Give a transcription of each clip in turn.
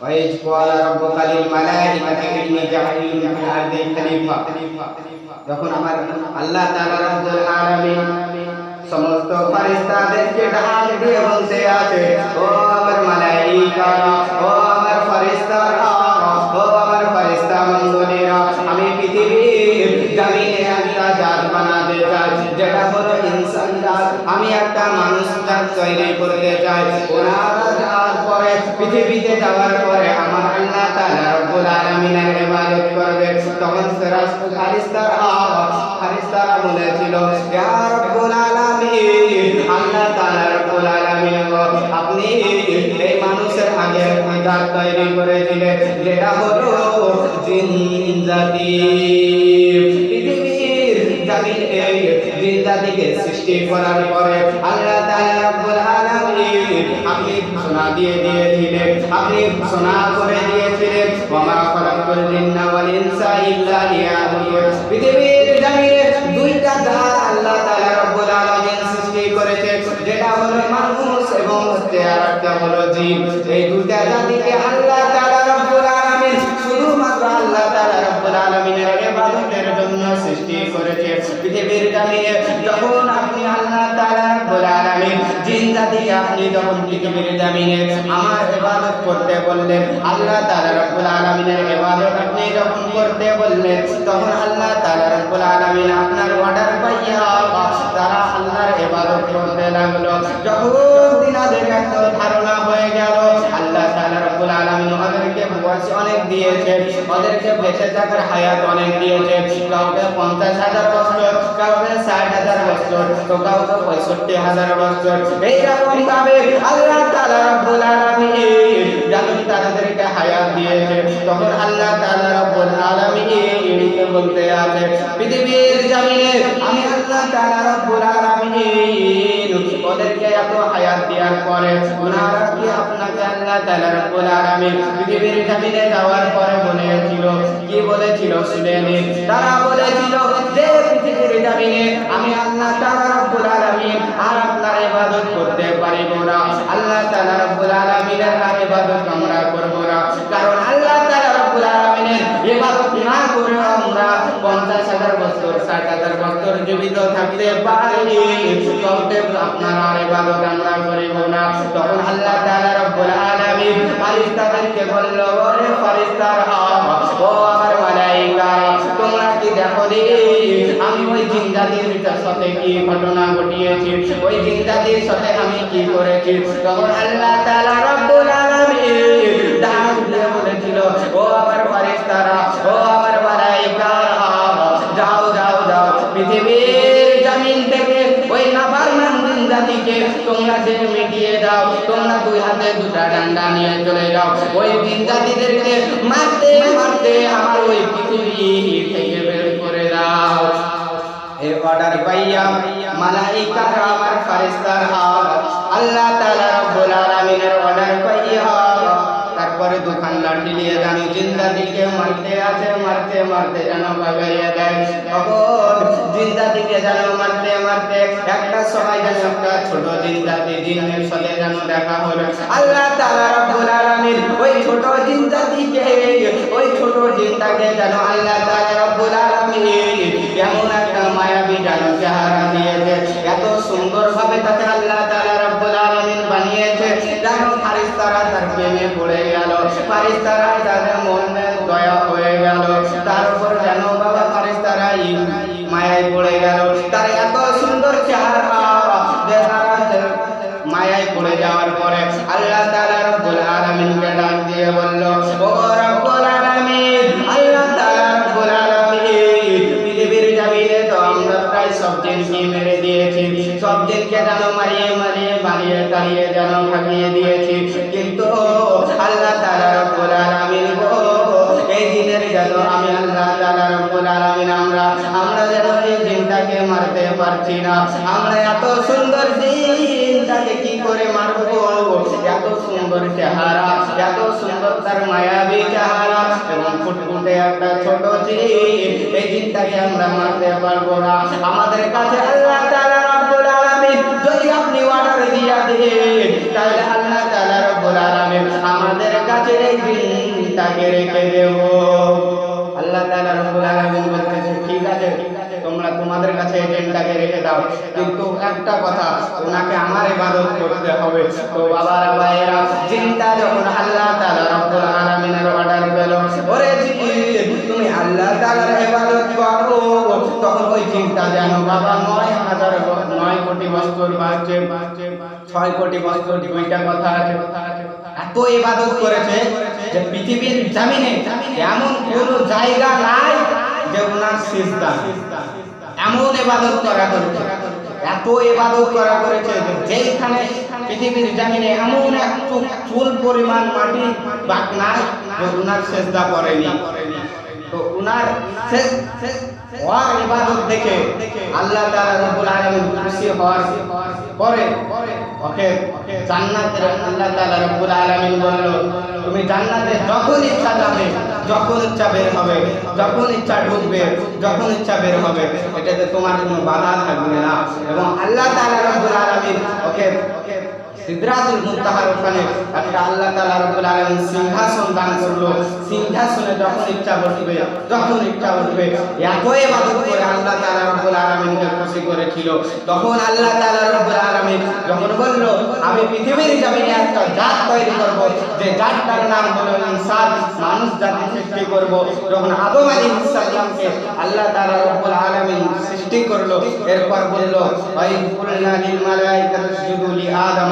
وإذ قال ربك للملائكة إني جاعل في الأرض خليفة যখন আমার আল্লাহ তাআলা রব্বুল আলামিন সমস্ত ফেরেশতাদেরকে ডাক দিয়ে বলতে আছে ও আমার মালাইকা ও আমার ফেরেশতারা ও আমার ফেরেশতা মণ্ডলীরা আমি পৃথিবীর জমিনে একটা জাত বানাতে চাই যেটা হলো ইনসান জাত আমি একটা মানুষ জাত তৈরি করতে চাই। ওনারা পরে, পৃথিবীতে যাওয়ার পরে আমার আল্লাহ তাআলা রব্বুল আলামিনের ইবাদত করবে। তখন ফেরেশ ফেরেশতারা ফেরেশতারা বলেছিল ইয়া রব্বুল আলামিন, আল্লাহ তাআলা রব্বুল আলামিন আপনি এই মানুষের আগে জাত তৈরি করেছিলেন, যেটা হলো জিন জাতি। জাতিকে সৃষ্টি করার পরে আল্লাহ আপনি ঘোষণা দিয়ে দিয়েছিলেন, আপনি ঘোষণা করে দিয়েছিলেন, ওমা খলাকুল জিন্না ওয়াল ইনসা পৃথিবীর জমিনে দুইটা জাত আল্লাহ রব্বুল সৃষ্টি করেছে যেটা হলো মানুষ এবং হচ্ছে আরেকটা হলো জিন এই আপনি যখন পৃথিবীর জামিনে আমার ইবাদত করতে বললেন, আল্লাহ তাআলা রব্বুল আলামিনের ইবাদত আপনি যখন করতে বললেন, তখন আল্লাহ তাআলা রব্বুল আলামিন আপনার অর্ডার পাইয়া তারা আল্লাহর ইবাদত করতে লাগল। যখন দিনাদের একটা ধারণা হয়ে গেল, আল্লাহ তাআলা রব্বুল আলামিন ওদেরকে বয়স অনেক দিয়েছে, ওদেরকে বেঁচে থাকার হায়াত অনেক দিয়েছে। কাউকে পঞ্চাশ হাজার বছর, কাউকে ষাট হাজার বছর, তো কাউকে পঁয়ষট্টি হাজার বছর। এইরকম ভাবে আল্লাহ আলামিন যখন তাদেরকে হায়াত দিয়েছে, তখন আল্লাহ আলামিন বলতে আছে? পৃথিবীর জমিনে আমি আল্লাহ আলামিন ওদেরকে এত হায়াত দেওয়ার পরে ওনারা কি আপনাকে আল্লাহ আলামিন পৃথিবীর মদিনে যাওয়ার পরে বলেছিল, কি বলেছিল শুনেনি তারা বলেছিল, যে পৃথিবীর জমিনে আমি আল্লাহ তারা রব্বুল আলামিন আর আপনার ইবাদত করতে পারিব না। আল্লাহ তাআলা রব্বুল আলামিনের আর ইবাদত আমরা করব না। কারণ আল্লাহ তাআলা রব্বুল আলামিনের ইবাদত না করে আমরা 50000 বছর 60000 অন্তর জীবিত থাকতে করিব না। তখন আল্লাহ তাআলা রব্বুল আলামিন বলল, ওরে ও আমার তোমরা কি দেখো নি? আমি ওই জিন্দাদের সাথে কি ঘটনা ঘটিয়েছি? ওই জিন্দাদের সাথে আমি কি করেছি? তখন আল্লাহ তাআলা তোমরা সে মিটিয়ে দাও তোমরা দুই হাতে দুটা ডান্ডা নিয়ে চলে যাও। ওই দিন জাতিদেরকে মারতে মারতে আমার ওই পৃথিবী থেকে বের করে দাও। এর অর্ডার পাইয়া মালাইকার আমার ফেরেশতারা আল্লাহ নিয়ে জানো জিন্দা দিকে মারতে আছে, মারতে মারতে যেন বাগাইয়া দেয় তখন জিন্দা দিকে যেন মারতে মারতে, একটা সময় যেন একটা ছোট জিন্দাতি জিনের সাথে যেন দেখা হলো। আল্লাহ তাআলা রব্বুল আলামিন ওই ছোট জিন্দাতিকে ওই ছোট জিন্দাকে যেন আল্লাহ তাআলা রব্বুল আলামিন এমন একটা মায়াবী যেন চেহারা দিয়েছে। এত সুন্দর ভাবে তাকে আল্লাহ পড়ে গেল। ফারিস্তারা তাদের মনে দয়া হয়ে মারিয়ে মারিয়ে তাড়িয়ে যেন ভাগিয়ে দিয়েছি। কিন্তু আল্লাহ এই দিনের যেন আমি আল্লাহ আমরা আমরা যেন এই জিনটাকে মারতে পারছি না। আমরা এত সুন্দর জিনটাকে কি করে এত সুন্দর চেহারা, এত সুন্দর তার মায়াবী চেহারা এবং ফুটফুটে একটা ছোট এই আমরা মারতে পারব না। আমাদের কাছে আল্লাহ আলামিন আপনি অর্ডার দিয়া তাহলে আল্লাহ রব্বুল আলামিন আমাদের কাছে এই রেখে দেব। আল্লাহ রাব্বুল আলামিন বলতেছে, ঠিক আছে, তোমরা তোমাদের কাছে রেখে দাও। কিন্তু একটা কথা, ওনাকে আমার ইবাদত করতে হবে। তো বাবারা ভাইয়েরা জিনটা যখন আল্লাহ তাআলা ওরে জিন তুমি আল্লাহ তাআলার ইবাদত করো। তখন ওই জিনটা যেন, বাবা, নয় হাজার নয় কোটি বছর বাঁচে ছয় কোটি বছর দুইটা কথা আছে। এত ইবাদত করেছে যে পৃথিবীর জামিনে এমন কোন জায়গা নাই যে ওনার সিজদা। এমন ইবাদত করা করেছে। এত ইবাদত করা করেছে যে যেইখানে পৃথিবীর জামিনে এমন এক চুল- পরিমাণ মাটি বাক নাই ওনার সেজদা করেনি। তো সে- ওয়ার ইবাদত দেখে আল্লাহ তাআলা রব্বুল আলামিন খুশি হওয়ার পরে, ওকে জান্নাতে আল্লাহ তাআলা রব্বুল আলামিন বলল, তুমি জান্নাতে যখন ইচ্ছা যাবে, যখন ইচ্ছা বের হবে, যখন ইচ্ছা ঢুকবে, যখন ইচ্ছা বের হবে, এটাতে তোমার কোনো বাধা থাকবে না। এবং আল্লাহ তাআলা রব্বুল আলামিন, ওকে সিদরাতুল মুনতাহার ওখানে একটা আল্লাহ তাআলা রব্বুল আলামিন সিংহাসন দান করল। সিংহাসনে যখন ইচ্ছা বসবে, যখন ইচ্ছা উঠবে এত ইবাদত করে আল্লাহ তাআলা রব্বুল আলামিনকে খুশি করেছিল। তখন আল্লাহ তাআলা রব্বুল আলামিন যখন বলল, আমি পৃথিবীর জমিনে একটা জাত তৈরি করব, যে জাতটার নাম হলো ইনসান, মানুষ জাতি সৃষ্টি করব। যখন আদম আলাইহিস সালামকে আল্লাহ তাআলা রব্বুল আলামিন সৃষ্টি করল, এরপর বলল ওই কুলনা লিল মালাইকাতি ইসজুদু লি আদম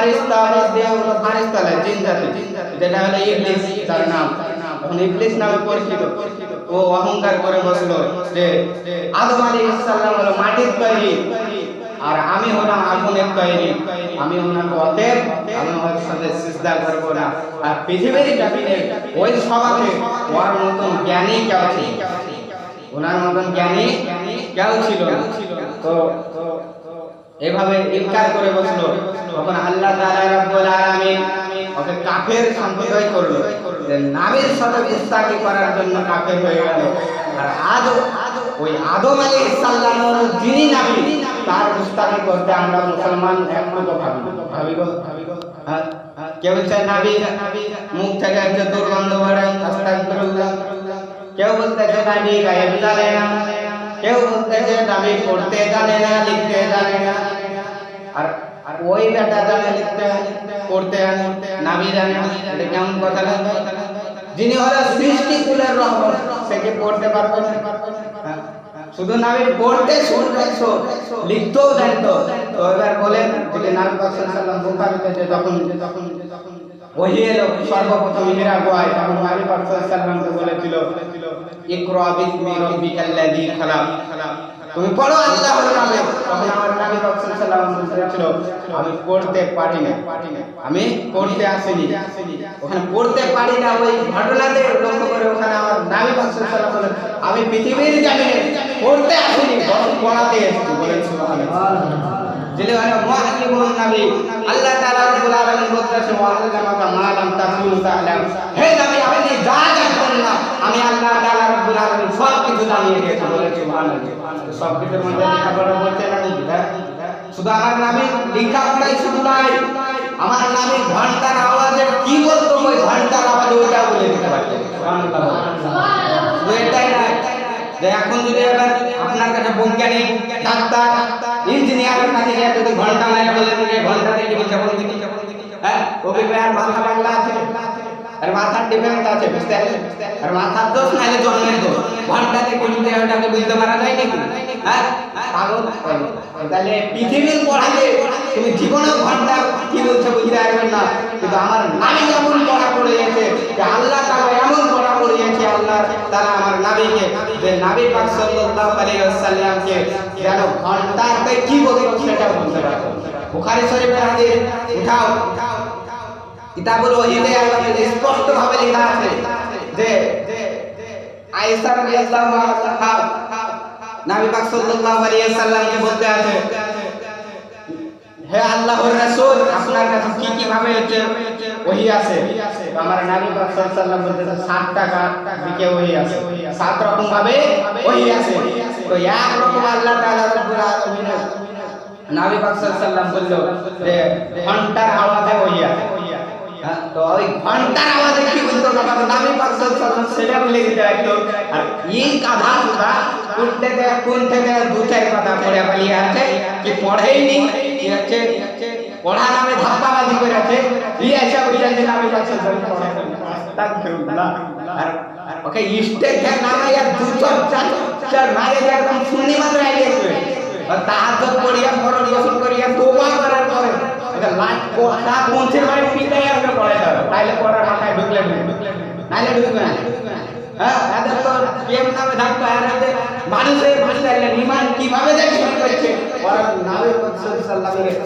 ফারিস্তা হলো ফারিস্তা না জিন জাতি যেটা হলো ইবলিস তার নাম। ইবলিস নামে পরিচিত। ও অহংকার করে বসল যে আদম আলাইহিস সালাম হলো মাটির তৈরি। আর আমি হলাম আগুনের তৈরি। আমি ওনাকে অতএব আমি ওর সাথে সিজদা করব না আর পৃথিবীর জাতিনে ওই সবাতে ওর মতন জ্ঞানী কেউ ছিল ওনার মতন জ্ঞানী কেউ ছিল তো এভাবে ইনকার করে বসল। তখন আল্লাহ তাআলা রাব্বুল আলামিন ওকে কাফের সম্প্রদায় করল নামের সাথে ইস্তাকি করার জন্য কাফের হয়ে গেল। আর আজ ওই আদম আলাইহিস সালামের যিনি নবী, তার ইস্তাকি করতে আমরা মুসলমান একমত ভাবি ভাবি গো ভাবি গো হ্যাঁ? কেউ চায় নাবি, মুখ থেকে একটা দুর্গন্ধ আস্তাগফিরুল্লাহ। কেউ বলতেছে, নাবি গায়েব জানে না। কেউ বলতেছে নাবি পড়তে জানে না, লিখতে জানে না। আর ওই বেটা জানে লিখতে, পড়তে নাবি জানে এটা কেমন কথা না? যিনি হলো সৃষ্টি কুলের রহমত সে কি পড়তে পারবে না? হ্যাঁ? শুধু নাবি পড়তে শুনতে লিখতেও জানতো। তো এবার বলেন যে নাবি সাল্লাম বুখারিতে যখন যখন ওহি এলো সর্বপ্রথম বলেছিল ইকরা বিসমি রাব্বিকাল্লাযী খালাক। তুমি পড়ো আল্লাহর নামে। তখন আমার নবী রাসূল সাল্লাল্লাহু আলাইহি ওয়াসাল্লাম বলেছিল আমি পড়তে পারি না আমি পড়তে আসিনি। ওখানে পড়তে পারি না ওই ঘটনাতে লক্ষ্য করে ওখানে আমার নবী রাসূল সাল্লাল্লাহু আলাইহি আমি পৃথিবীর জামিনে পড়তে আসিনি বরং পড়াতে এসেছি বলেন সুবহানাল্লাহ। যিনি হলো মুআল্লিমুন নবী। আল্লাহ তাআলা রব্বুল আলামিন বলতেছেন ওয়া আল্লামাকা মা লাম তাকুনু তা'লাম হে নবী আপনি যা জানেন না আমি আল্লাহ তাআলা রব্বুল আলামিন সব কিছু জানিয়ে দিয়েছি বলে সুবহানাল্লাহ। সব কিছুর মধ্যে লেখাপড়া বলতে না হ্যাঁ? শুধু আমার নামে লেখাপড়াই শুধু নাই। আমার নামে ঘণ্টার আওয়াজে কি বলতো ওই ঘণ্টার আওয়াজে ওইটা বলে দিতে পারতেন। সুবহানাল্লাহ। না যে এখন যদি এবার আপনার কাছে বৈজ্ঞানিক ডাক্তার কাছে গিয়ে যদি ঘণ্টা দিলে ঘণ্টা থেকে বলছে বলে দিকে হ্যাঁ ওকে মাথা বাংলা আছে। আর আছে, বুঝতে পারলে আর দোষ নাইলে দোষ ওটাকে বুঝতে পারা যায় নাকি? হ্যাঁ জীবনে ঘণ্টা কি বুঝতে না। কিন্তু আমার নামে পড়া পড়ে গেছে আল্লাহ এমন পড়া পড়ে গেছে আল্লাহ তাআলা আমার নাবিকে, যে নাবি পাক সাল্লাল্লাহু আলাইহি ওয়াসাল্লামকে যেন ঘন্টাতে কি বলতো সেটা বলতে পারব বুখারী শরীফের হাদিস, উঠাও। কিতাবুল ওহিদে আল্লাহ স্পষ্ট ভাবে লেখা আছে যে আয়েশা রাদিয়াল্লাহু আনহা, নবী পাক সাল্লাল্লাহু আলাইহি সাল্লামকে বলতে আছে হে আল্লাহর রাসূল, আপনার কাছে কি কি ভাবে ওহি আছে। আমার নবী পাক সাল্লাল্লাহু আলাইহি ওয়াসাল্লাম বলতে সাত টাকা দিকে ওহি আছে। সাত রকম ভাবে ওহি আছে। তো এক রকম আল্লাহ তাআলা রব্বুল আলামিন নবী পাক সাল্লাল্লাহু আলাইহি সাল্লাম বলল যে, ঘণ্টার আওয়াজে ওহি আছে। তো ওই ঘণ্টার আওয়াজে কি বলতো কথা নবী পাক সাল্লাল্লাহু সেটা বলে দিতে একটু আর এই কাঁধা কথা কোন থেকে কোন থেকে দু কথা পড়ে পালিয়ে আছে কি পড়েই কি হচ্ছে পড়া নামে ধাপ্পাবাজি করে আছে এই এসে বুঝে যে নবী পাক সাল্লাল্লাহু আলাইহি সাল্লাম আস্তাগফিরুল্লাহ আর আর ওকে স্টেজ থেকে নামাইয়া দু চার চার চার একদম শূন্য মাত্র আইডিয়া তাহাজ্জুদ পড়িয়া গোসল করিয়া করার পরে পৌঁছে মানে পড়ে তাইলে পড়ার মাথায় ঢুকলে নাইলে ঢুকবে না। হ্যাঁ এদের তো প্রেম নামে থাকতো আর এদের মানুষের ইমান কীভাবে করছে ওরা নামে সাল্লামের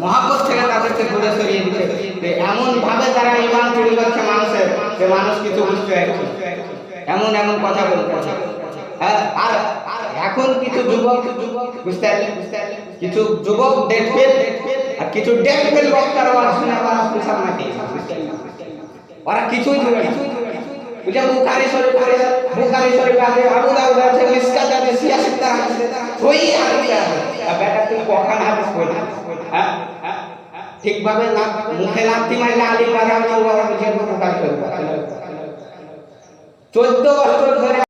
মহাব্বত থেকে তাদেরকে দূরে সরিয়ে দিচ্ছে। যে এমন ভাবে তারা ইমান চুরি করছে মানুষের যে মানুষ কিছু বুঝতে পারছে এমন এমন কথা বলছে হ্যাঁ, আর আর এখন কিছু যুবক যুবক বুঝতে পারলেন কিছু যুবক দেখবে ফেল আর কিছু ডেট বক্তার আবার শুনে আবার পিছন মাটি ওরা কিছুই ধরে বুঝে বুখারি শরীফ করে বুখারি শরীফ আছে আবু দাউদ আছে, মিসকাত আছে সিয়াসত আছে ওই আছে। আর বেটা তুই কখন হাদিস পড়ি হ্যাঁ? ঠিকভাবে না, মুখে লাথি মারলে আলী পারা ওরা বুঝে বুখারি শরীফ চোদ্দ বছর ধরে